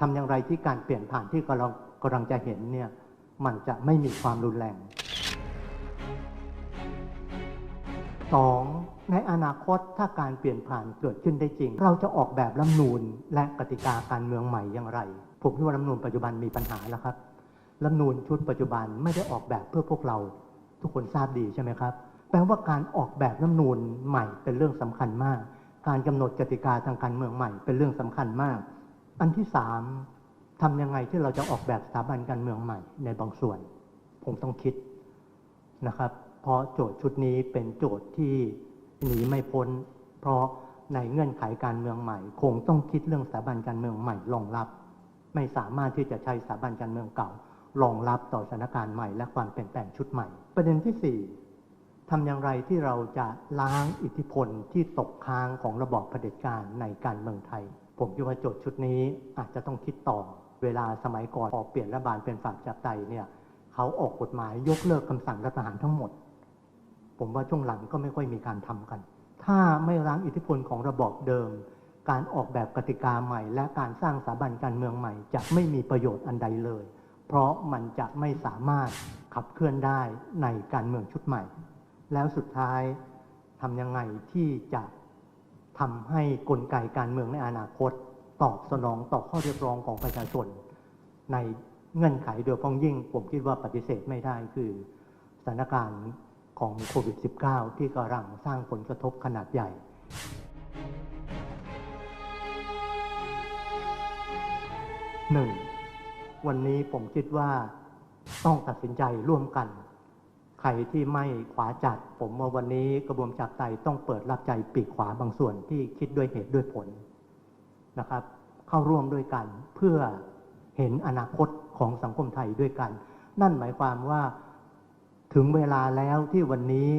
ทำอย่างไรที่การเปลี่ยนผ่านที่กำลังกำลังจะเห็นเนี่ยมันจะไม่มีความรุนแรงสองในอนาคตถ้าการเปลี่ยนผ่านเกิดขึ้นได้จริง เราจะออกแบบรัฐมนูญและกติกาการเมืองใหม่อย่างไร ผมคิดว่ารัฐมนูญปัจจุบันมีปัญหาแล้วครับรัฐมนูญชุดปัจจุบันไม่ได้ออกแบบเพื่อพวกเรา ทุกคนทราบดีใช่ไหมครับ แปลว่าการออกแบบรัฐมนูญใหม่เป็นเรื่องสำคัญมาก การกำหนดกติกาทางการเมืองใหม่เป็นเรื่องสำคัญมาก อันที่สามทำยังไงที่เราจะออกแบบสถาบันการเมืองใหม่ในบางส่วน ผมต้องคิดนะครับ เพราะโจทย์ชุดนี้เป็นโจทย์ที่หนีไม่พ้น เพราะในเงื่อนไขการเมืองใหม่ คงต้องคิดเรื่องสถาบันการเมืองใหม่รองรับ ไม่สามารถที่จะใช้สถาบันการเมืองเก่ารองรับต่อสถานการณ์ใหม่ และความเปลี่ยนแปลงชุดใหม่ ประเด็นที่สี่ ทำอย่างไรที่เราจะล้างอิทธิพลที่ตกค้างของระบอบเผด็จการในการเมืองไทย ผมคิดว่าโจทย์ชุดนี้อาจจะต้องคิดต่อ เวลาสมัยก่อนพอเปลี่ยนรัฐบาลเป็นฝั่งจากไตเนี่ยเขาออกกฎหมายยกเลิกคำสั่งรัฐประหารทั้งหมด ผมว่าช่วงหลังก็ไม่ค่อยมีการทำกัน ถ้าไม่ล้างอิทธิพลของระบอบเดิม การออกแบบกติกาใหม่ และการสร้างสถาบันการเมืองใหม่ จะไม่มีประโยชน์อันใดเลย เพราะมันจะไม่สามารถขับเคลื่อนได้ในการเมืองชุดใหม่ แล้วสุดท้ายทำยังไงที่จะทำให้กลไกการเมืองในอนาคต ตอบสนองต่อข้อเรียกร้องของประชาชน ในเงื่อนไขโดยพ้องยิ่ง ผมคิดว่าปฏิเสธไม่ได้คือสถานการณ์ของโควิด -19 ที่กำลังสร้างผลกระทบขนาดใหญ่หนึ่งวันนี้ผมคิดว่าต้องตัดสินใจร่วมกัน รที่ไม่ขวาจัด ผมว่าวันนี้กระบวนจากไตต้องเปิดรับใจปีกขวาบางส่วนที่คิดด้วยเหตุด้วยผลนะครับ เข้าร่วมด้วยกันเพื่อเห็นอนาคตของสังคมไทยด้วยกัน นั่นหมายความว่าถึงเวลาแล้วที่วันนี้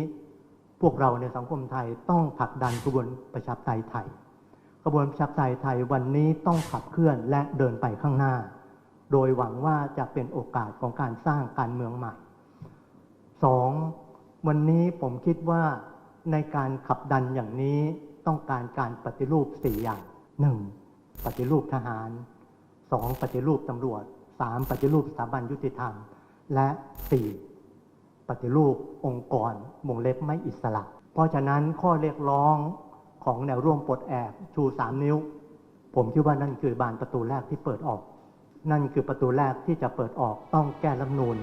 พวกเราในสังคมไทยต้องผลักดันกระบวนประชาธิปไตยไทยกระบวนประชาธิปไตยไทยวันนี้ต้องขับเคลื่อนและเดินไปข้างหน้า โดยหวังว่าจะเป็นโอกาสของการสร้างการเมืองใหม่ สองวันนี้ผมคิดว่าในการขับดันอย่างนี้ต้องการการปฏิรูปสี่อย่างหนึ่งปฏิรูปทหารสองปฏิรูปตำรวจสามปฏิรูปสถาบันยุติธรรม และสี่ปฏิรูปองค์กรวงเล็บไม่อิสระ เพราะฉะนั้นข้อเรียกร้องของแนวร่วมปลดแอกชูสามนิ้ว ผมคิดว่านั่นคือบานประตูแรกที่เปิดออก นั่นคือประตูแรกที่จะเปิดออกต้องแก้รัฐธรรมนูญ